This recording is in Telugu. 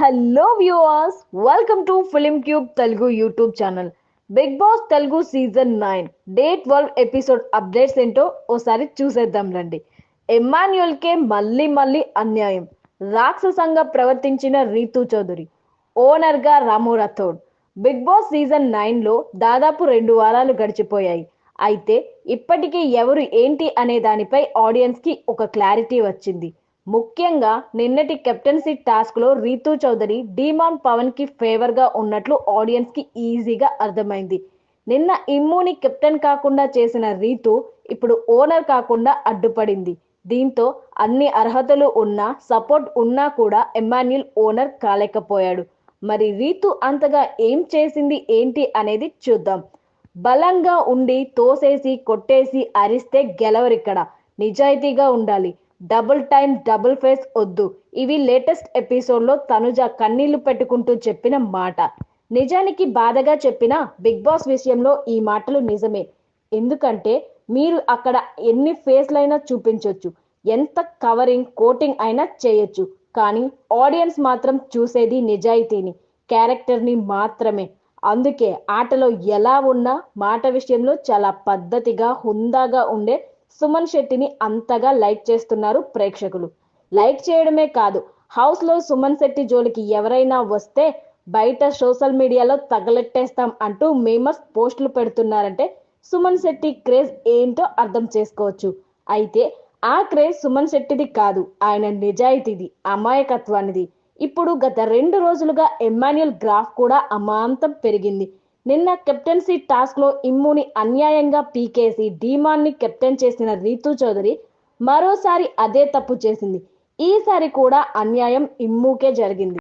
Hello viewers welcome to Film Cube Telugu YouTube channel Bigg Boss Telugu season nine day twelve episode updates ఏంటో ఓసారి చూసేద్దాం రండి. ఎమాన్యుయల్ కే మళ్ళీ మళ్ళీ అన్యాయం. రాక్షసంగా ప్రవర్తించిన Rithu Chowdary ఓనర్గా Ramu Rathod. Bigg Boss season నైన్లో దాదాపు రెండు వారాలు గడిచిపోయాయి. అయితే ఇప్పటికీ ఎవరు ఏంటి అనే దానిపై ఆడియన్స్కి ఒక క్లారిటీ వచ్చింది. ముఖ్యంగా నిన్నటి కెప్టెన్సీ టాస్క్లో రీతూ చౌదరి డీమాన్ పవన్కి ఫేవర్గా ఉన్నట్లు ఆడియన్స్కి ఈజీగా అర్థమైంది. నిన్న ఇమ్ముని కెప్టెన్ కాకుండా చేసిన రీతు ఇప్పుడు ఓనర్ కాకుండా అడ్డుపడింది. దీంతో అన్ని అర్హతలు ఉన్నా సపోర్ట్ ఉన్నా కూడా ఎమాన్యుల్ ఓనర్ కాలేకపోయాడు. మరి రీతు అంతగా ఏం చేసింది ఏంటి అనేది చూద్దాం. బలంగా ఉండి తోసేసి కొట్టేసి అరిస్తే గెలవరిక్కడ. నిజాయితీగా ఉండాలి. డబుల్ టైం డబుల్ ఫేస్ వద్దు. ఇవి లేటెస్ట్ ఎపిసోడ్లో తనుజ కన్నీళ్ళు పెట్టుకుంటూ చెప్పిన మాట. నిజానికి బాధగా చెప్పిన బిగ్ బాస్ విషయంలో ఈ మాటలు నిజమే. ఎందుకంటే మీరు అక్కడ ఎన్ని ఫేస్లైనా చూపించవచ్చు ఎంత కవరింగ్ కోటింగ్ అయినా చేయొచ్చు. కానీ ఆడియన్స్ మాత్రం చూసేది నిజాయితీని క్యారెక్టర్ని మాత్రమే. అందుకే ఆటలో ఎలా ఉన్నా మాట విషయంలో చాలా పద్ధతిగా హుందాగా ఉండే సుమన్ శెట్టిని అంతగా లైక్ చేస్తున్నారు ప్రేక్షకులు. లైక్ చేయడమే కాదు హౌస్లో సుమన్ శెట్టి జోలికి ఎవరైనా వస్తే బయట సోషల్ మీడియాలో తగలెట్టేస్తాం అంటూ మేమర్స్ పోస్టులు పెడుతున్నారంటే సుమన్ శెట్టి క్రేజ్ ఏంటో అర్థం చేసుకోవచ్చు. అయితే ఆ క్రేజ్ సుమన్ శెట్టిది కాదు ఆయన నిజాయితీది అమాయకత్వానిది. ఇప్పుడు గత రెండు రోజులుగా ఎమ్మాన్యుయల్ గ్రాఫ్ కూడా అమాంతం పెరిగింది. నిన్న కెప్టెన్సీ టాస్క్లో ఇమ్ముని అన్యాయంగా పీకేసి డీమాన్ని కెప్టెన్ చేసిన రీతు చౌదరి మరోసారి అదే తప్పు చేసింది. ఈసారి కూడా అన్యాయం ఇమ్ముకే జరిగింది.